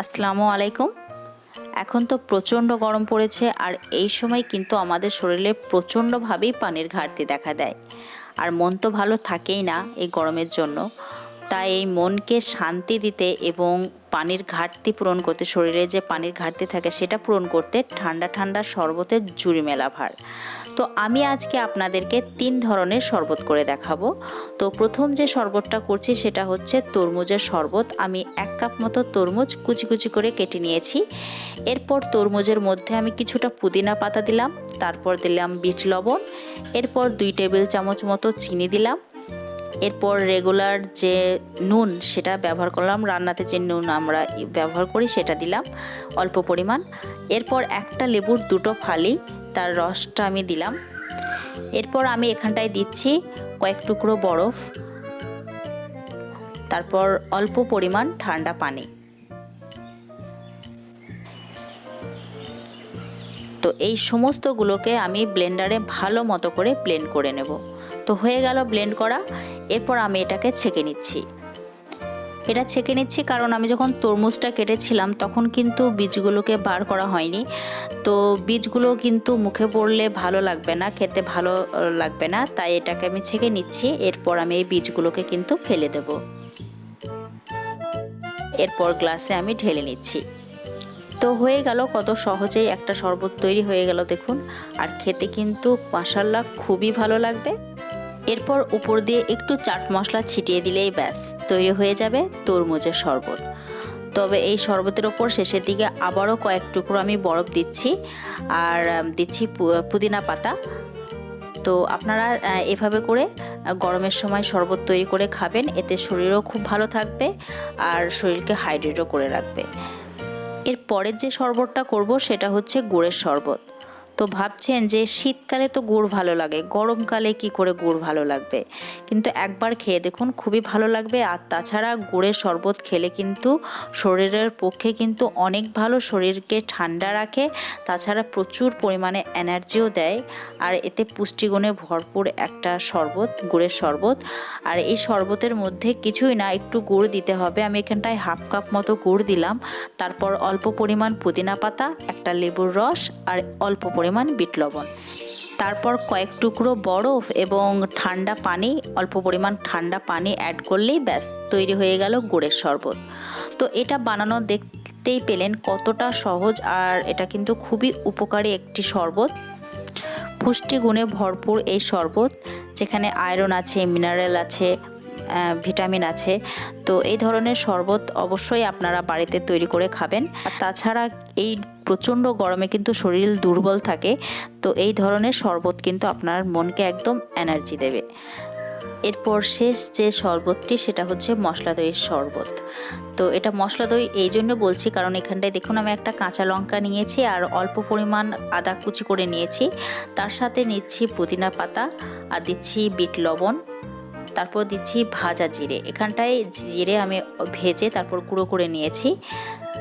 আসসালামু আলাইকুম। এখন তো প্রচণ্ড গরম পড়েছে আর এই সময় কিন্তু আমাদের শরীরে প্রচণ্ডভাবেই পানির ঘাটতি দেখা দেয়। আর মন তো ভালো থাকেই না এই গরমের জন্য। তাই এই মনকে শান্তি দিতে এবং পানির ঘাটতি পূরণ করতে, শরীরে যে পানির ঘাটতি থাকে সেটা পূরণ করতে ঠান্ডা ঠান্ডা শরবতের জুড়ি মেলা ভার। তো আমি আজকে আপনাদেরকে তিন ধরনের শরবত করে দেখাবো। তো প্রথম যে শরবতটা করছি সেটা হচ্ছে তরমুজের শরবত। আমি এক কাপ মতো তরমুজ কুচি কুচি করে কেটে নিয়েছি। এরপর তরমুজের মধ্যে আমি কিছুটা পুদিনা পাতা দিলাম, তারপর দিলাম বিট লবণ, এরপর দুই টেবিল চামচ মতো চিনি দিলাম এরপর রেগুলার যে নুন সেটা ব্যবহার করলাম, রান্নাতে যে নুন আমরা ব্যবহার করি সেটা দিলাম অল্প পরিমাণ। এরপর একটা লেবুর দুটো ফালি, তার রসটা আমি দিলাম। এরপর আমি এখানটায় দিচ্ছি কয়েক টুকরো বরফ, তারপর অল্প পরিমাণ ঠান্ডা পানি। তো এই সমস্তগুলোকে আমি ব্লেন্ডারে ভালো মতো করে ব্লেন্ড করে নেব। তো হয়ে গেল ব্লেন্ড করা। এরপর আমি এটাকে ছেঁকে নিচ্ছি। এটা ছেঁকে নিচ্ছি কারণ আমি যখন তরমুজটা কেটেছিলাম তখন কিন্তু বীজগুলোকে বার করা হয়নি। তো বীজগুলো কিন্তু মুখে পড়লে ভালো লাগবে না, খেতে ভালো লাগবে না। তাই এটাকে আমি ছেঁকে নিচ্ছি। এরপর আমি এই বীজগুলোকে কিন্তু ফেলে দেব। এরপর গ্লাসে আমি ঢেলে নিচ্ছি। তো হয়ে গেল কত সহজেই একটা শরবত তৈরি হয়ে গেল দেখুন। আর খেতে কিন্তু মাসাল্লা খুবই ভালো লাগবে। এরপর উপর দিয়ে একটু চাট মশলা ছিটিয়ে দিলেই ব্যাস, তৈরি হয়ে যাবে তরমুজের শরবত। তবে এই শরবতের ওপর শেষের দিকে আবারও কয়েক টুকরো আমি বরফ দিচ্ছি, আর দিচ্ছি পুদিনা পাতা। তো আপনারা এভাবে করে গরমের সময় শরবত তৈরি করে খাবেন, এতে শরীরও খুব ভালো থাকবে, আর শরীরকে হাইড্রেটও করে রাখবে। এর পরের যে শরবতটা করব সেটা হচ্ছে গুড়ের শরবত। তো ভাবছেন যে শীতকালে তো গুড় ভালো লাগে, গরমকালে কি করে গুড় ভালো লাগবে? কিন্তু একবার খেয়ে দেখুন খুবই ভালো লাগবে, আর তাছাড়া গুড়ের শরবত খেলে কিন্তু শরীরের পক্ষে কিন্তু অনেক ভালো, শরীরকে ঠান্ডা রাখে, তাছাড়া প্রচুর পরিমাণে এনার্জিও দেয়, আর এতে পুষ্টিগুণে ভরপুর একটা শরবত, গুড়ের শরবত, আর এই শরবতের মধ্যে কিছুই না, একটু গুড় দিতে হবে, আমি এখানটায় হাফ কাপ মতো গুড় দিলাম, তারপর অল্প পরিমাণ পুদিনা পাতা একটা লেবুর রস আর অল্প পরিমাণ পরিমাণ বিট লবণ। তারপর কয়েক টুকরো বরফ এবং ঠান্ডা পানি, অল্প পরিমাণ ঠান্ডা পানি অ্যাড করলেই ব্যাস, তৈরি হয়ে গেল গুড়ের শরবত। তো এটা বানানো দেখতেই পেলেন কতটা সহজ আর এটা কিন্তু খুবই উপকারী একটি শরবত। পুষ্টিগুণে ভরপুর এই শরবত, যেখানে আয়রন আছে মিনারেল আছে ভিটামিন আছে। তো এই ধরনের শরবত অবশ্যই আপনারা বাড়িতে তৈরি করে খাবেন। আর তাছাড়া এই প্রচণ্ড গরমে কিন্তু শরীর দুর্বল থাকে। তো এই ধরনের শরবত কিন্তু আপনার মনকে একদম এনার্জি দেবে। এরপর শেষ যে শরবতটি, সেটা হচ্ছে মশলা দইয়ের শরবত। তো এটা মশলা দই এই জন্য বলছি, কারণ এখানটায় দেখুন আমি একটা কাঁচা লঙ্কা নিয়েছি আর অল্প পরিমাণ আদা কুচি করে নিয়েছি। তার সাথে নিচ্ছি পুদিনা পাতা আর দিচ্ছি বিট লবণ। তারপর দিচ্ছি ভাজা জিরে। এখানটায় জিরে আমি ভেজে তারপর গুঁড়ো করে নিয়েছি।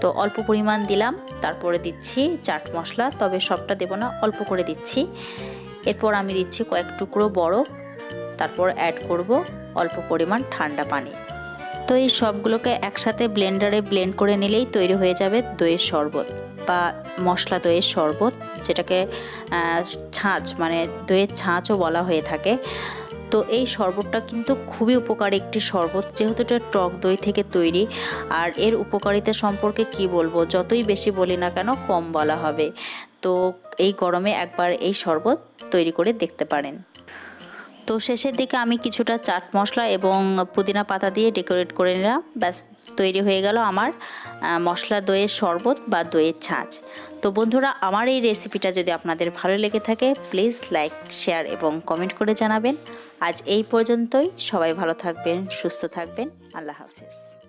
তো অল্প পরিমাণ দিলাম, তারপরে দিচ্ছি চাট মশলা, তবে সবটা দেব না, অল্প করে দিচ্ছি। এরপর আমি দিচ্ছি কয়েক টুকরো বরফ তারপর অ্যাড করব অল্প পরিমাণ ঠান্ডা পানি। তো এই সবগুলোকে একসাথে ব্লেন্ডারে ব্লেন্ড করে নিলেই তৈরি হয়ে যাবে দইয়ের শরবত বা মশলা দইয়ের শরবত, যেটাকে ছাঁচ মানে দইয়ের ছাঁচও বলা হয়ে থাকে। তো এই শরবতটা কিন্তু খুবই উপকারী একটি শরবত। যেহেতু এটা টক দই থেকে তৈরি, আর এর উপকারিতা সম্পর্কে কি বলব? যতই বেশি বলি না কেন, কম বলা হবে। তো এই গরমে একবার এই শরবত তৈরি করে দেখতে পারেন। তো শেষের দিকে আমি কিছুটা চাট মশলা এবং পুদিনা পাতা দিয়ে ডেকোরেট করে নিলাম। ব্যাস তৈরি হয়ে গেল আমার মশলা দইয়ের শরবত বা দইয়ের ছাঁচ। তো বন্ধুরা, আমার এই রেসিপিটা যদি আপনাদের ভালো লেগে থাকে প্লিজ লাইক শেয়ার এবং কমেন্ট করে জানাবেন। আজ এই পর্যন্তই। সবাই ভালো থাকবেন, সুস্থ থাকবেন। আল্লাহ হাফেজ।